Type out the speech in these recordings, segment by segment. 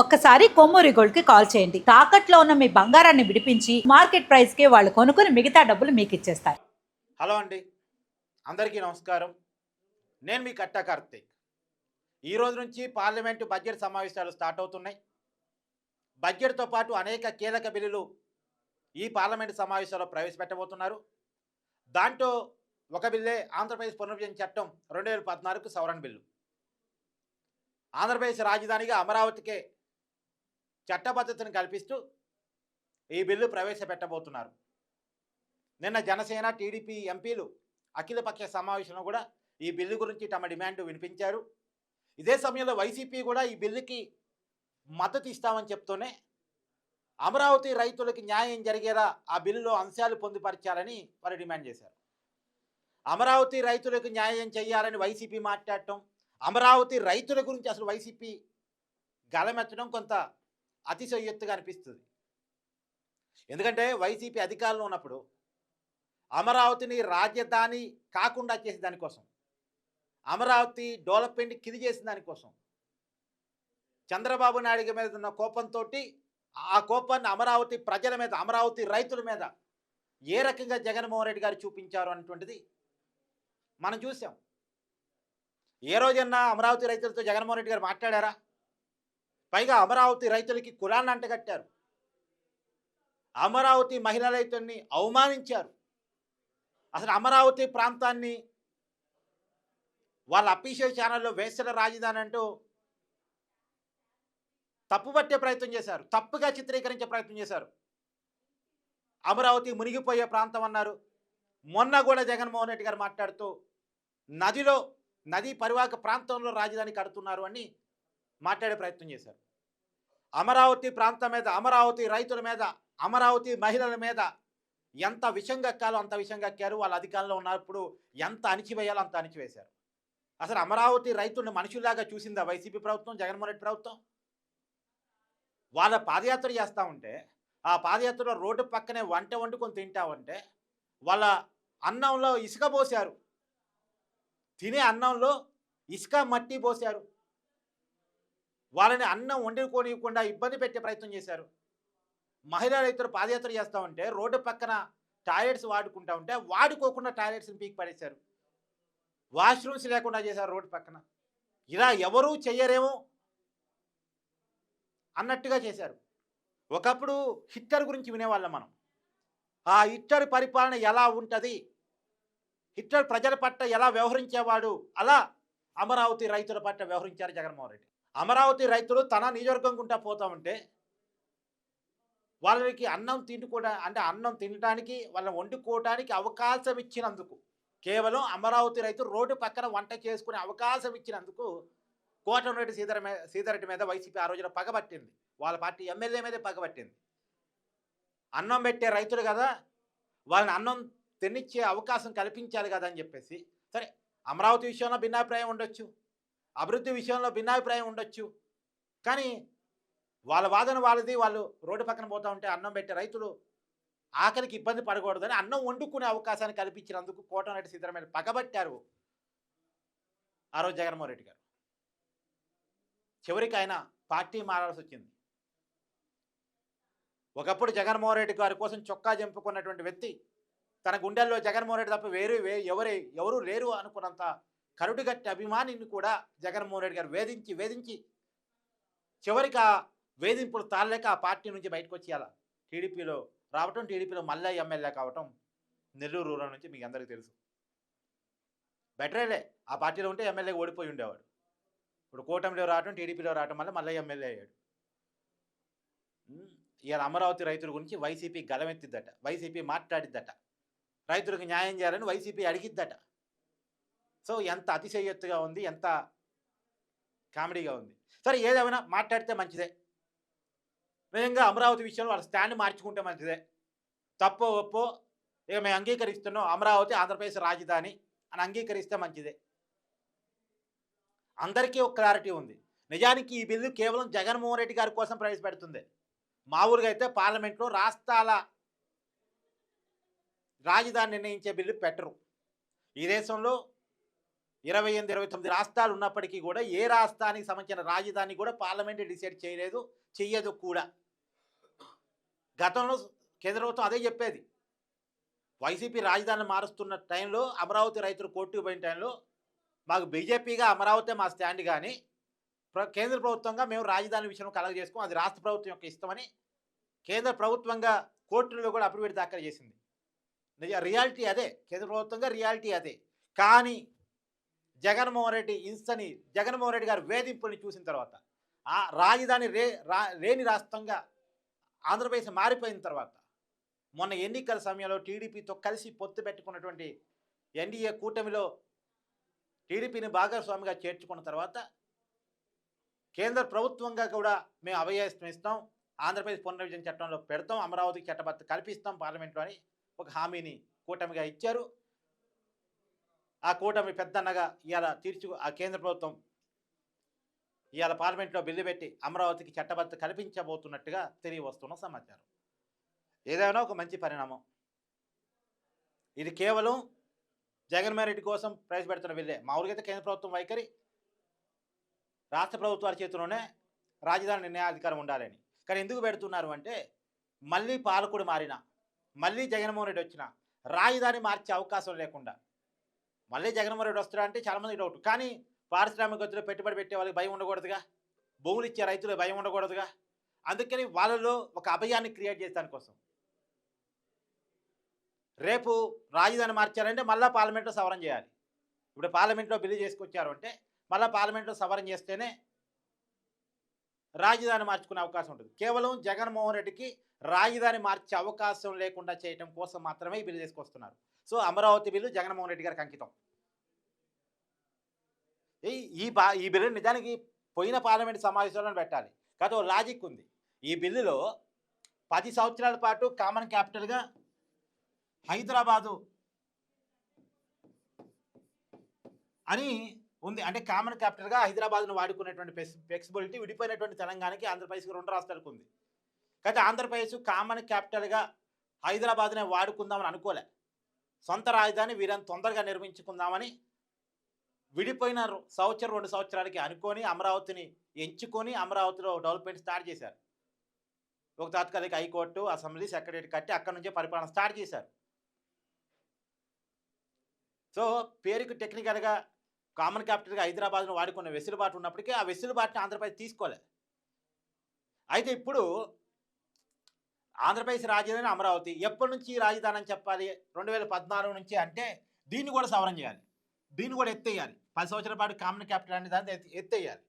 ఒక్కసారి కొమ్మూరి గోల్డ్కి కాల్ చేయండి. తాకట్లో ఉన్న మీ బంగారాన్ని విడిపించి మార్కెట్ ప్రైస్కి వాళ్ళు కొనుక్కుని మిగతా డబ్బులు మీకు ఇచ్చేస్తారు. హలో అండి. అందరికీ నమస్కారం. నేను మీ కట్టా కార్తీక్. ఈ రోజు నుంచి పార్లమెంటు బడ్జెట్ సమావేశాలు స్టార్ట్ అవుతున్నాయి. బడ్జెట్తో పాటు అనేక కీలక బిల్లులు ఈ పార్లమెంటు సమావేశాల్లో ప్రవేశపెట్టబోతున్నారు. దాంట్లో ఒక బిల్లే ఆంధ్రప్రదేశ్ పునర్విభజన చట్టం రెండు వేల పద్నాలుగు సవరణ బిల్లు. ఆంధ్రప్రదేశ్ రాజధానిగా అమరావతికే చట్టబద్ధతను కల్పిస్తూ ఈ బిల్లు ప్రవేశపెట్టబోతున్నారు. నిన్న జనసేన టీడీపీ ఎంపీలు అఖిలపక్ష సమావేశంలో కూడా ఈ బిల్లు గురించి తమ డిమాండ్ వినిపించారు. ఇదే సమయంలో వైసీపీ కూడా ఈ బిల్లుకి మద్దతు ఇస్తామని చెప్తూనే అమరావతి రైతులకి న్యాయం జరిగేలా ఆ బిల్లులో అంశాలు పొందుపరచాలని వారు డిమాండ్ చేశారు. అమరావతి రైతులకు న్యాయం చేయాలని వైసీపీ మాట్లాడటం అమరావతి రైతుల గురించి అసలు వైసీపీ గలమెత్తడం కొంత అతిశయత్తుగా అనిపిస్తుంది. ఎందుకంటే వైసీపీ అధికారంలో ఉన్నప్పుడు అమరావతిని రాజధాని కాకుండా చేసే దానికోసం అమరావతి డెవలప్మెంట్ కిది చేసిన దానికోసం చంద్రబాబు నాయుడు మీద ఉన్న కోపంతో ఆ కోపాన్ని అమరావతి ప్రజల మీద అమరావతి రైతుల మీద ఏ రకంగా జగన్మోహన్ రెడ్డి గారు చూపించారు అనేటువంటిది మనం చూసాం. ఏ రోజన్నా అమరావతి రైతులతో జగన్మోహన్ రెడ్డి గారు మాట్లాడారా? పైగా అమరావతి రైతులకి కులాన్ని అంటగట్టారు. అమరావతి మహిళా రైతుల్ని అవమానించారు. అసలు అమరావతి ప్రాంతాన్ని వాళ్ళ అఫీషియల్ ఛానల్లో వేసల రాజధాని అంటూ తప్పుపట్టే ప్రయత్నం చేశారు. తప్పుగా చిత్రీకరించే ప్రయత్నం చేశారు. అమరావతి మునిగిపోయే ప్రాంతం అన్నారు. మొన్న కూడా జగన్మోహన్ రెడ్డి గారు మాట్లాడుతూ నదిలో నదీ పరివాహక ప్రాంతంలో రాజధాని కడుతున్నారు అని మాట్లాడే ప్రయత్నం చేశారు. అమరావతి ప్రాంతం మీద అమరావతి రైతుల మీద అమరావతి మహిళల మీద ఎంత విషంగా ఎక్కాలో అంత విషంగా ఎక్కారు. వాళ్ళ అధికారంలో ఉన్నప్పుడు ఎంత అణిచివేయాలో అంత అణిచివేశారు. అసలు అమరావతి రైతుల్ని మనుషుల్లాగా చూసిందా వైసీపీ ప్రభుత్వం జగన్మోహన్ రెడ్డి ప్రభుత్వం? వాళ్ళ పాదయాత్ర చేస్తూ ఉంటే ఆ పాదయాత్రలో రోడ్డు పక్కనే వంట వండుకొని తింటామంటే వాళ్ళ అన్నంలో ఇసుక పోశారు. తినే అన్నంలో ఇసుక మట్టి పోశారు. వాళ్ళని అన్నం వండుకోనివ్వకుండా ఇబ్బంది పెట్టే ప్రయత్నం చేశారు. మహిళా రైతులు పాదయాత్ర చేస్తూ ఉంటే రోడ్డు పక్కన టాయిలెట్స్ వాడుకుంటా ఉంటే వాడుకోకుండా టాయిలెట్స్ని పీకి పడేశారు. వాష్రూమ్స్ లేకుండా చేశారు రోడ్డు పక్కన. ఇలా ఎవరూ చెయ్యరేమో అన్నట్టుగా చేశారు. ఒకప్పుడు హిట్టర్ గురించి వినేవాళ్ళం మనం. ఆ హిట్టర్ పరిపాలన ఎలా ఉంటుంది? హిట్టర్ ప్రజల పట్ల ఎలా వ్యవహరించేవాడు? అలా అమరావతి రైతుల పట్ల వ్యవహరించారు జగన్మోహన్ రెడ్డి. అమరావతి రైతులు తన నియోజకవర్గం గుంటా పోతా ఉంటే వాళ్ళకి అన్నం తింటుకోవడా అంటే అన్నం తినడానికి వాళ్ళని వండుకోవడానికి అవకాశం ఇచ్చినందుకు కేవలం అమరావతి రైతులు రోడ్డు పక్కన వంట చేసుకునే అవకాశం ఇచ్చినందుకు కోటమిరెడ్డి సీధర సీధరెడ్డి మీద వైసీపీ ఆ రోజున పగబట్టింది. వాళ్ళ పార్టీ ఎమ్మెల్యే మీదే పగబట్టింది. అన్నం పెట్టే రైతులు కదా వాళ్ళని అన్నం తినిచ్చే అవకాశం కల్పించాలి కదా అని చెప్పేసి సరే అమరావతి విషయంలో భిన్నాభిప్రాయం ఉండొచ్చు. అభివృద్ధి విషయంలో భిన్నాభిప్రాయం ఉండొచ్చు. కానీ వాళ్ళ వాదన వాళ్ళది వాళ్ళు రోడ్డు పక్కన పోతా ఉంటే అన్నం పెట్టే రైతులు ఆకలికి ఇబ్బంది పడకూడదని అన్నం వండుకునే అవకాశాన్ని కల్పించినందుకు కోటమిరెడ్డి సీతారామయ్య పగబట్టారు ఆ రోజు జగన్మోహన్ రెడ్డి గారు. చివరికి ఆయన పార్టీ మారాల్సి వచ్చింది. ఒకప్పుడు జగన్మోహన్ రెడ్డి గారి కోసం చొక్కా జంపుకున్నటువంటి వ్యక్తి తన గుండెల్లో జగన్మోహన్ రెడ్డి తప్ప వేరు వే ఎవరు ఎవరు లేరు అనుకున్నంత కరుడుగట్టి అభిమానిని కూడా జగన్మోహన్ రెడ్డి గారు వేధించి వేధించి చివరికి ఆ వేధింపులు తాళలేక ఆ పార్టీ నుంచి బయటకు వచ్చి అలా టీడీపీలో రావటం టీడీపీలో మళ్ళీ ఎమ్మెల్యే కావటం నెల్లూరు రూరల్ నుంచి మీకు అందరికీ తెలుసు. బెటరేలే. ఆ పార్టీలో ఉంటే ఎమ్మెల్యే ఓడిపోయి ఉండేవాడు. ఇప్పుడు కూటమిలో రావటం టీడీపీలో రావటం వల్ల మళ్ళీ ఎమ్మెల్యే అయ్యాడు. ఇవాళ అమరావతి రైతుల గురించి వైసీపీ గలమెత్తిద్దట వైసీపీ మాట్లాడిద్దట. రైతులకు న్యాయం చేయాలని వైసీపీ అడిగిద్దట. సో ఎంత అతిశయోక్తిగా ఉంది ఎంత కామెడీగా ఉంది. సరే ఏదేమైనా మాట్లాడితే మంచిదే. నిజంగా అమరావతి విషయంలో వాళ్ళ స్టాండ్ మార్చుకుంటే మంచిదే. తప్పో ఒప్పో ఇక మేము అంగీకరిస్తున్నాం అమరావతి ఆంధ్రప్రదేశ్ రాజధాని అని అంగీకరిస్తే మంచిదే. అందరికీ ఒక క్లారిటీ ఉంది. నిజానికి ఈ బిల్లు కేవలం జగన్మోహన్ రెడ్డి గారి కోసం ప్రవేశపెడుతుంది. మామూలుగా అయితే పార్లమెంట్లో రాష్ట్రాల రాజధాని నిర్ణయించే బిల్లు పెట్టరు. ఈ దేశంలో ఇరవై ఎనిమిది ఇరవై తొమ్మిది రాష్ట్రాలు ఉన్నప్పటికీ కూడా ఏ రాష్ట్రానికి సంబంధించిన రాజధాని కూడా పార్లమెంట్ డిసైడ్ చేయలేదు చెయ్యదు కూడా. గతంలో కేంద్ర ప్రభుత్వం అదే చెప్పేది. వైసీపీ రాజధాని మారుస్తున్న టైంలో అమరావతి రైతులు కోర్టుకు పోయిన టైంలో మాకు బీజేపీగా అమరావతి మా స్టాండ్ కానీ కేంద్ర ప్రభుత్వంగా మేము రాజధాని విషయం కలగ చేసుకోం అది రాష్ట్ర ప్రభుత్వం యొక్క ఇష్టమని కేంద్ర ప్రభుత్వంగా కోర్టులో కూడా అఫిడవిట్ దాఖలు చేసింది. నిజ రియాలిటీ అదే. కేంద్ర ప్రభుత్వంగా రియాలిటీ అదే. కానీ జగన్మోహన్ రెడ్డి ఇన్స్టని జగన్మోహన్ రెడ్డి గారి వేధింపుల్ని చూసిన తర్వాత ఆ రాజధాని రే రా లేని రాష్ట్రంగా ఆంధ్రప్రదేశ్ మారిపోయిన తర్వాత మొన్న ఎన్నికల సమయంలో టీడీపీతో కలిసి పొత్తు పెట్టుకున్నటువంటి ఎన్డీఏ కూటమిలో టీడీపీని భాగస్వామిగా చేర్చుకున్న తర్వాత కేంద్ర ప్రభుత్వంగా కూడా మేము అభయస్తం ఇస్తాం ఆంధ్రప్రదేశ్ పునర్విభజన చట్టంలో పెడతాం అమరావతికి చట్టబద్ధ కల్పిస్తాం పార్లమెంట్లో అని ఒక హామీని కూటమిగా ఇచ్చారు. ఆ కూటమి పెద్దన్నగా ఇవాళ తీర్చు ఆ కేంద్ర ప్రభుత్వం ఇవాళ పార్లమెంట్లో బిల్లు పెట్టి అమరావతికి చట్టబద్ధ కల్పించబోతున్నట్టుగా తెలియవస్తున్న సమాచారం. ఏదైనా ఒక మంచి పరిణామం. ఇది కేవలం జగన్మోహన్ రెడ్డి కోసం ప్రవేశపెడుతున్న బిల్లే. మామూలుగా కేంద్ర ప్రభుత్వం వైఖరి రాష్ట్ర ప్రభుత్వాల చేతిలోనే రాజధాని నిర్ణయాధికారం ఉండాలని. కానీ ఎందుకు పెడుతున్నారు అంటే మళ్ళీ పాలకుడు మారిన మళ్ళీ జగన్మోహన్ రెడ్డి వచ్చిన రాజధాని మార్చే అవకాశం లేకుండా మళ్ళీ జగన్మోహన్ రెడ్డి వస్తాడా అంటే చాలామంది డౌట్ కానీ పారిశ్రామికతలో పెట్టుబడి పెట్టే వాళ్ళకి భయం ఉండకూడదుగా? భూములు ఇచ్చే రైతులు భయం ఉండకూడదుగా? అందుకని వాళ్ళలో ఒక అభయాన్ని క్రియేట్ చేసే కోసం. రేపు రాజధాని మార్చారంటే మళ్ళీ పార్లమెంట్లో సవరణ చేయాలి. ఇప్పుడు పార్లమెంట్లో బిల్లు చేసుకొచ్చారు అంటే మళ్ళీ పార్లమెంట్లో సవరణ చేస్తేనే రాజధాని మార్చుకునే అవకాశం ఉంటుంది. కేవలం జగన్మోహన్ రెడ్డికి రాజధాని మార్చే అవకాశం లేకుండా చేయటం కోసం మాత్రమే ఈ బిల్లు తీసుకొస్తున్నారు. సో అమరావతి బిల్లు జగన్మోహన్ రెడ్డి గారికి అంకితం. ఈ ఈ బా ఈ బిల్లు నిజానికి పోయిన పార్లమెంట్ సమావేశంలో పెట్టాలి. కాదు ఓ లాజిక్ ఉంది. ఈ బిల్లులో పది సంవత్సరాల పాటు కామన్ క్యాపిటల్గా హైదరాబాదు అని ఉంది. అంటే కామన్ క్యాపిటల్గా హైదరాబాద్ను వాడుకునేటువంటి ఫ్లెక్సిబిలిటీ విడిపోయినటువంటి తెలంగాణకి ఆంధ్రప్రదేశ్కి రెండు రాష్ట్రాలకు ఉంది. కాబట్టి ఆంధ్రప్రదేశ్ కామన్ క్యాపిటల్గా హైదరాబాద్నే వాడుకుందామని అనుకోలే. సొంత రాజధాని వీరని తొందరగా నిర్మించుకుందామని విడిపోయిన సంవత్సరం రెండు సంవత్సరాలకి అనుకొని అమరావతిని ఎంచుకొని అమరావతిలో డెవలప్మెంట్ స్టార్ట్ చేశారు. ఒక తాత్కాలిక హైకోర్టు అసెంబ్లీ సెక్రటరీ కట్టి అక్కడ నుంచే పరిపాలన స్టార్ట్ చేశారు. సో పేరుకు టెక్నికల్గా కామన్ క్యాపిటల్గా హైదరాబాద్ను వాడుకున్న వెసులుబాటు ఉన్నప్పటికీ ఆ వెసులుబాటుని ఆంధ్రప్రదేశ్ తీసుకోలేదు. అయితే ఇప్పుడు ఆంధ్రప్రదేశ్ రాజధాని అమరావతి ఎప్పటి నుంచి రాజధాని అని చెప్పాలి? రెండు వేల పద్నాలుగు నుంచి అంటే దీన్ని కూడా సవరణ చేయాలి. దీన్ని కూడా ఎత్తేయాలి. పది సంవత్సరాల పాటు కామన్ క్యాపిటల్ అనే దాన్ని ఎత్తేయాలి.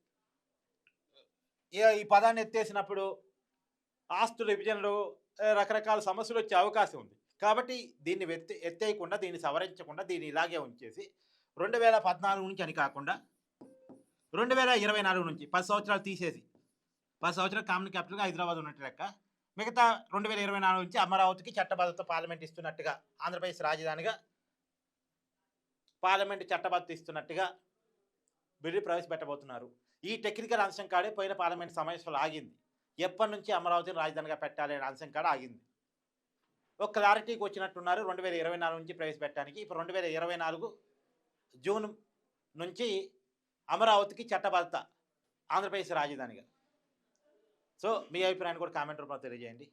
ఈ- ఈ పదాన్ని ఎత్తేసినప్పుడు ఆస్తుల విభజనలు రకరకాల సమస్యలు వచ్చే అవకాశం ఉంది. కాబట్టి దీన్ని ఎత్తే ఎత్తేయకుండా దీన్ని సవరించకుండా దీన్ని ఇలాగే ఉంచేసి రెండు వేల పద్నాలుగు నుంచి అని కాకుండా రెండు వేల ఇరవై నాలుగు నుంచి పది సంవత్సరాలు తీసేసి పది సంవత్సరాలు కామన్ క్యాపిటల్గా హైదరాబాద్ ఉన్నట్టు లెక్క. మిగతా రెండు వేల ఇరవై నాలుగు నుంచి అమరావతికి చట్టబద్ధత పార్లమెంట్ ఇస్తున్నట్టుగా ఆంధ్రప్రదేశ్ రాజధానిగా పార్లమెంట్ చట్టబద్ధత ఇస్తున్నట్టుగా బిల్లు ప్రవేశపెట్టబోతున్నారు. ఈ టెక్నికల్ అంశం కాడే పోయిన పార్లమెంట్ సమావేశంలో ఆగింది. ఎప్పటి నుంచి అమరావతిని రాజధానిగా పెట్టాలి అనే అంశం కాడ ఆగింది. ఒక క్లారిటీకి వచ్చినట్టున్నారు. రెండు వేల ఇరవై నాలుగు నుంచి ప్రవేశపెట్టడానికి. ఇప్పుడు రెండు వేల ఇరవై నాలుగు జూన్ నుంచి అమరావతికి చట్టబద్ధత ఆంధ్రప్రదేశ్ రాజధానిగా. సో మీ అభిప్రాయాన్ని కూడా కామెంట్ రూపంలో తెలియజేయండి.